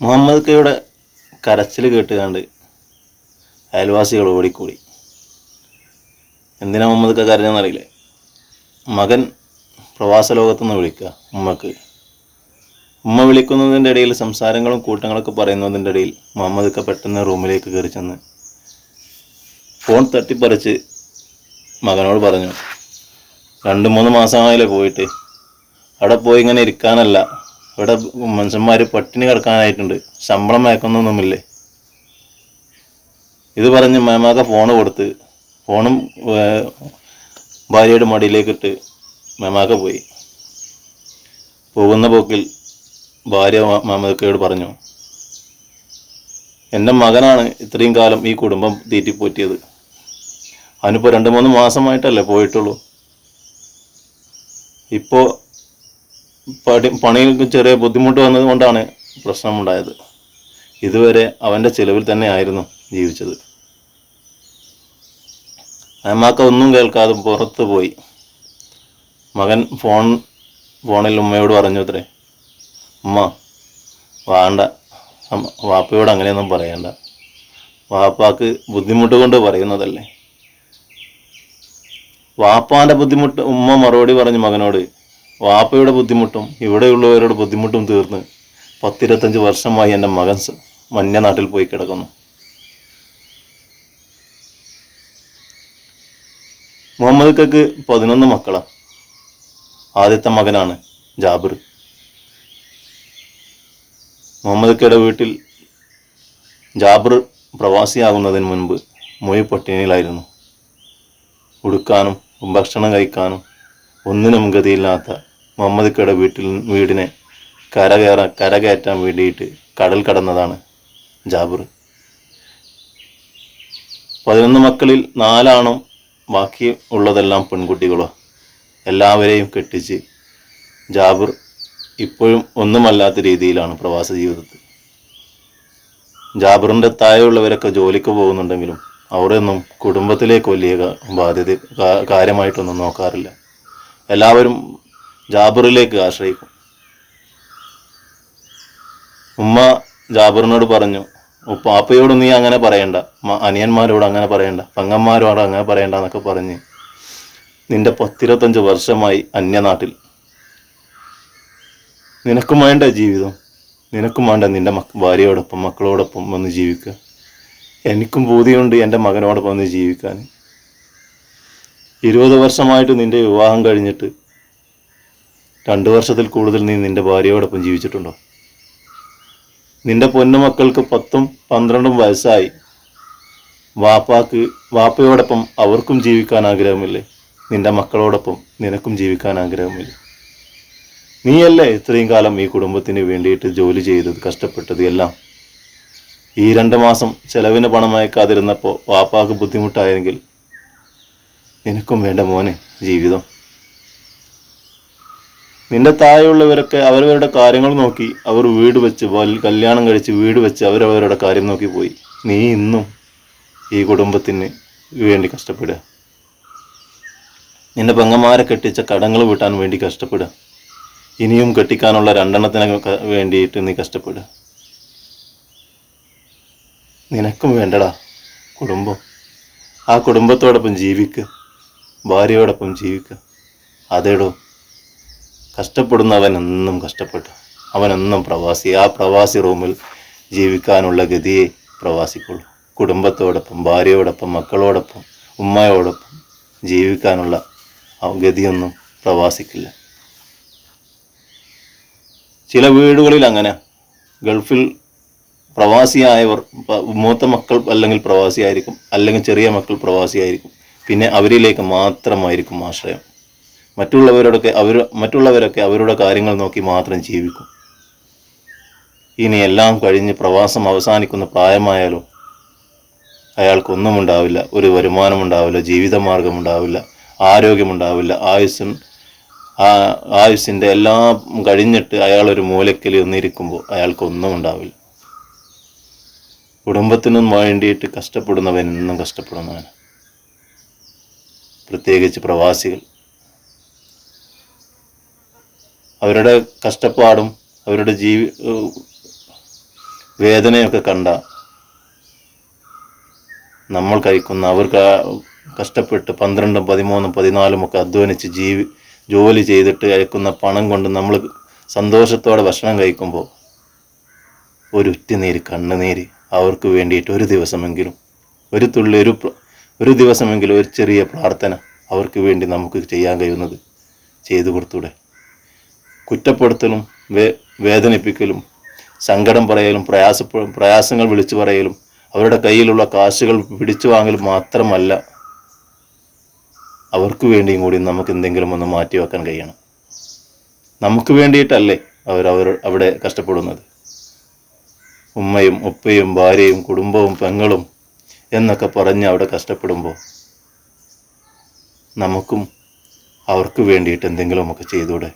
മുഹമ്മദ് കയുടെ കരച്ചിൽ കേട്ടുകാണ്ട് അയൽവാസികൾ ഓടിക്കൂടി. എന്തിനാ മുഹമ്മദ് ക കരഞ്ഞെന്നറിയില്ലേ മകൻ പ്രവാസ ലോകത്തുനിന്ന് വിളിക്കുക ഉമ്മക്ക്. ഉമ്മ വിളിക്കുന്നതിന്റെ ഇടയിൽ സംസാരങ്ങളും കൂട്ടങ്ങളൊക്കെ പറയുന്നതിന്റെ ഇടയിൽ മുഹമ്മദ് ക പെട്ടെന്ന് റൂമിലേക്ക് കയറി ചെന്ന് ഫോൺ തട്ടിപ്പറിച്ച് മകനോട് പറഞ്ഞു രണ്ട് മൂന്ന് മാസമായില്ലേ പോയിട്ട്. അവിടെ പോയി ഇങ്ങനെ ഇരിക്കാനല്ല. ഇവിടെ മനുഷ്യന്മാർ പട്ടിണി കിടക്കാനായിട്ടുണ്ട്. ശമ്പളം മയക്കുന്നൊന്നുമില്ലേ? ഇത് പറഞ്ഞ് മേമാക്ക ഫോണ് കൊടുത്ത് ഫോണും ഭാര്യയുടെ മടിയിലേക്കിട്ട് മേമാക്ക പോയി. പോകുന്ന പോക്കിൽ ഭാര്യ മേമക്കയോട് പറഞ്ഞു എന്റെ മകനാണ് ഇത്രയും കാലം ഈ കുടുംബം തീറ്റിപ്പോറ്റിയത്. അവനിപ്പോൾ രണ്ട് മൂന്ന് മാസമായിട്ടല്ലേ പോയിട്ടുള്ളൂ. ഇപ്പോൾ പടി പണിയിൽ ചെറിയ ബുദ്ധിമുട്ട് വന്നത് കൊണ്ടാണ് പ്രശ്നമുണ്ടായത്. ഇതുവരെ അവന്റെ ചിലവിൽ തന്നെ ആയിരുന്നു ജീവിച്ചത്. അമ്മാക്ക ഒന്നും കേൾക്കാതെ പുറത്ത് പോയി. മകൻ ഫോൺ ഫോണിൽ ഉമ്മയോട് പറഞ്ഞു അത്രേ. ഉമ്മ വേണ്ട. വാപ്പയോട് അങ്ങനെയൊന്നും പറയണ്ട. വാപ്പാക്ക് ബുദ്ധിമുട്ട് കൊണ്ട് പറയുന്നതല്ലേ. വാപ്പാന്റെ ബുദ്ധിമുട്ട് ഉമ്മ മറുപടി പറഞ്ഞു മകനോട്. വാപ്പയുടെ ബുദ്ധിമുട്ടും ഇവിടെയുള്ളവരുടെ ബുദ്ധിമുട്ടും തീർന്ന് പത്തിരുപത്തഞ്ച് വർഷമായി എന്റെ മകൻ മഞ്ഞ നാട്ടിൽ പോയി കിടക്കുന്നു. മുഹമ്മദ് കക്ക് പതിനൊന്ന് മക്കളാണ് ആദ്യത്തെ മകനാണ് ജാബിർ. മുഹമ്മദ് കയുടെ വീട്ടിൽ ജാബിർ പ്രവാസിയാകുന്നതിന് മുൻപ് മൊയ് പട്ടിണിയിലായിരുന്നു. ഉടുക്കാനും ഭക്ഷണം കഴിക്കാനും ഒന്നിനും ഗതിയില്ലാത്ത മുഹമ്മദ് കയുടെ വീട്ടിൽ വീടിനെ കരകയറാൻ കരകയറ്റാൻ വേണ്ടിയിട്ട് കടൽ കടന്നതാണ് ജാബിർ. പതിനൊന്ന് മക്കളിൽ നാലാണോ ബാക്കി ഉള്ളതെല്ലാം പെൺകുട്ടികളോ. എല്ലാവരെയും കെട്ടിച്ച് ജാബിർ ഇപ്പോഴും ഒന്നുമല്ലാത്ത രീതിയിലാണ് പ്രവാസ ജീവിതത്തിൽ. ജാബിറിന്റെ താഴെയുള്ളവരൊക്കെ ജോലിക്ക് പോകുന്നുണ്ടെങ്കിലും അവരൊന്നും കുടുംബത്തിലേക്ക് വലിയ ബാധ്യത കാര്യമായിട്ടൊന്നും നോക്കാറില്ല. എല്ലാവരും ജാബിറിലേക്ക് ആശ്രയിക്കും. ഉമ്മ ജാബിറിനോട് പറഞ്ഞു പാപ്പയോട് നീ അങ്ങനെ പറയണ്ട. അനിയന്മാരോട് അങ്ങനെ പറയണ്ട. പങ്ങന്മാരോട് അങ്ങനെ പറയണ്ട എന്നൊക്കെ പറഞ്ഞ് നിന്റെ പത്തിരുപത്തഞ്ച് വർഷമായി അന്യനാട്ടിൽ. നിനക്കും വേണ്ട ജീവിതം. നിനക്കും വേണ്ട നിന്റെ മക്ക ഭാര്യയോടൊപ്പം മക്കളോടൊപ്പം വന്ന് ജീവിക്കുക. എനിക്കും ബോധ്യമുണ്ട് എന്റെ മകനോടൊപ്പം വന്ന് ജീവിക്കാൻ. ഇരുപത് വർഷമായിട്ട് നിന്റെ വിവാഹം കഴിഞ്ഞിട്ട് രണ്ട് വർഷത്തിൽ കൂടുതൽ നീ നിന്റെ ഭാര്യയോടൊപ്പം ജീവിച്ചിട്ടുണ്ടോ? നിന്റെ പൊന്നുമക്കൾക്ക് പത്തും പന്ത്രണ്ടും വയസ്സായി. വാപ്പാക്ക് വാപ്പയോടൊപ്പം അവർക്കും ജീവിക്കാൻ ആഗ്രഹമില്ലേ? നിന്റെ മക്കളോടൊപ്പം നിനക്കും ജീവിക്കാൻ ആഗ്രഹമില്ലേ? നീയല്ലേ ഇത്രയും കാലം ഈ കുടുംബത്തിന് വേണ്ടിയിട്ട് ജോലി ചെയ്തത് കഷ്ടപ്പെട്ടത് എല്ലാം? ഈ രണ്ട് മാസം ചെലവിന് പണം അയക്കാതിരുന്നപ്പോൾ വാപ്പാക്ക് ബുദ്ധിമുട്ടായെങ്കിൽ നിനക്കും വേണ്ട മോനെ ജീവിതം. നിന്റെ താഴെയുള്ളവരൊക്കെ അവരവരുടെ കാര്യങ്ങൾ നോക്കി അവർ വീട് വെച്ച് കല്യാണം കഴിച്ച് വീട് വെച്ച് അവരവരുടെ കാര്യം നോക്കി പോയി. നീ ഇന്നും ഈ കുടുംബത്തിന് വേണ്ടി കഷ്ടപ്പെടുക. നിന്റെ പെങ്ങന്മാരെ കെട്ടിച്ച കടങ്ങൾ വീട്ടാൻ വേണ്ടി കഷ്ടപ്പെടുക. ഇനിയും കെട്ടിക്കാനുള്ള രണ്ടെണ്ണത്തിന് വേണ്ടിയിട്ട് നീ കഷ്ടപ്പെടുക. നിനക്കും വേണ്ടടാ കുടുംബം. ആ കുടുംബത്തോടൊപ്പം ജീവിക്കുക ഭാര്യയോടൊപ്പം ജീവിക്കുക അതേടോ കഷ്ടപ്പെടുന്നവൻ എന്നും കഷ്ടപ്പെട്ടു. അവനെന്നും പ്രവാസി ആ പ്രവാസി റൂമിൽ ജീവിക്കാനുള്ള ഗതിയെ പ്രവാസിക്കുള്ളൂ. കുടുംബത്തോടൊപ്പം ഭാര്യയോടൊപ്പം മക്കളോടൊപ്പം ഉമ്മയോടൊപ്പം ജീവിക്കാനുള്ള ഗതിയൊന്നും പ്രവാസിക്കില്ല. ചില വീടുകളിൽ അങ്ങനെ. ഗൾഫിൽ പ്രവാസിയായവർ മൂത്ത മക്കൾ അല്ലെങ്കിൽ പ്രവാസിയായിരിക്കും അല്ലെങ്കിൽ ചെറിയ മക്കൾ പ്രവാസിയായിരിക്കും. പിന്നെ അവരിലേക്ക് മാത്രമായിരിക്കും ആശ്രയം. മറ്റുള്ളവരോടൊക്കെ അവർ മറ്റുള്ളവരൊക്കെ അവരുടെ കാര്യങ്ങൾ നോക്കി മാത്രം ജീവിക്കും. ഇനി എല്ലാം കഴിഞ്ഞ് പ്രവാസം അവസാനിക്കുന്ന പ്രായമായാലോ അയാൾക്കൊന്നും ഉണ്ടാവില്ല. ഒരു വരുമാനമുണ്ടാവില്ല ജീവിതമാർഗം ഉണ്ടാവില്ല ആരോഗ്യമുണ്ടാവില്ല. ആയുസ്സിൻ ആ ആയുസ്സിന്റെ എല്ലാം കഴിഞ്ഞിട്ട് അയാൾ ഒരു മൂലക്കൽ ഒന്നിരിക്കുമ്പോൾ അയാൾക്കൊന്നും ഉണ്ടാവില്ല. കുടുംബത്തിനും വേണ്ടിയിട്ട് കഷ്ടപ്പെടുന്നവൻ എന്നും കഷ്ടപ്പെടുന്നവൻ പ്രത്യേകിച്ച് പ്രവാസികൾ. അവരുടെ കഷ്ടപ്പാടും അവരുടെ ജീവി വേദനയൊക്കെ കണ്ട നമ്മൾ കഴിക്കുന്ന അവർക്ക് കഷ്ടപ്പെട്ട് പന്ത്രണ്ടും പതിമൂന്നും പതിനാലും ഒക്കെ അധ്വാനിച്ച് ജീവി ജോലി ചെയ്തിട്ട് അയക്കുന്ന പണം കൊണ്ട് നമ്മൾ സന്തോഷത്തോടെ ഭക്ഷണം കഴിക്കുമ്പോൾ ഒരു ഉറ്റുനീര് കണ്ണുനീര് അവർക്ക് വേണ്ടിയിട്ട് ഒരു ദിവസമെങ്കിലും ഒരു തുള്ളി ഒരു ഒരു ദിവസമെങ്കിലും ഒരു ചെറിയ പ്രാർത്ഥന അവർക്ക് വേണ്ടി നമുക്ക് ചെയ്യാൻ കഴിയുന്നത് ചെയ്തു കൊടുത്തൂടെ? കുറ്റപ്പെടുത്തലും വേദനിപ്പിക്കലും സങ്കടം പറയലും പ്രയാസ പ്രയാസങ്ങൾ വിളിച്ചു പറയലും അവരുടെ കയ്യിലുള്ള കാശുകൾ പിടിച്ചു വാങ്ങലും മാത്രമല്ല അവർക്ക് വേണ്ടിയും കൂടി നമുക്ക് എന്തെങ്കിലും ഒന്ന് മാറ്റി വെക്കാൻ കഴിയണം. നമുക്ക് വേണ്ടിയിട്ടല്ലേ അവർ അവർ അവിടെ കഷ്ടപ്പെടുന്നത്. ഉമ്മയും ഉപ്പയും ഭാര്യയും കുടുംബവും പെങ്ങളും എന്നൊക്കെ പറഞ്ഞ് അവിടെ കഷ്ടപ്പെടുമ്പോൾ നമുക്കും അവർക്ക് വേണ്ടിയിട്ട് എന്തെങ്കിലുമൊക്കെ ചെയ്തൂടെ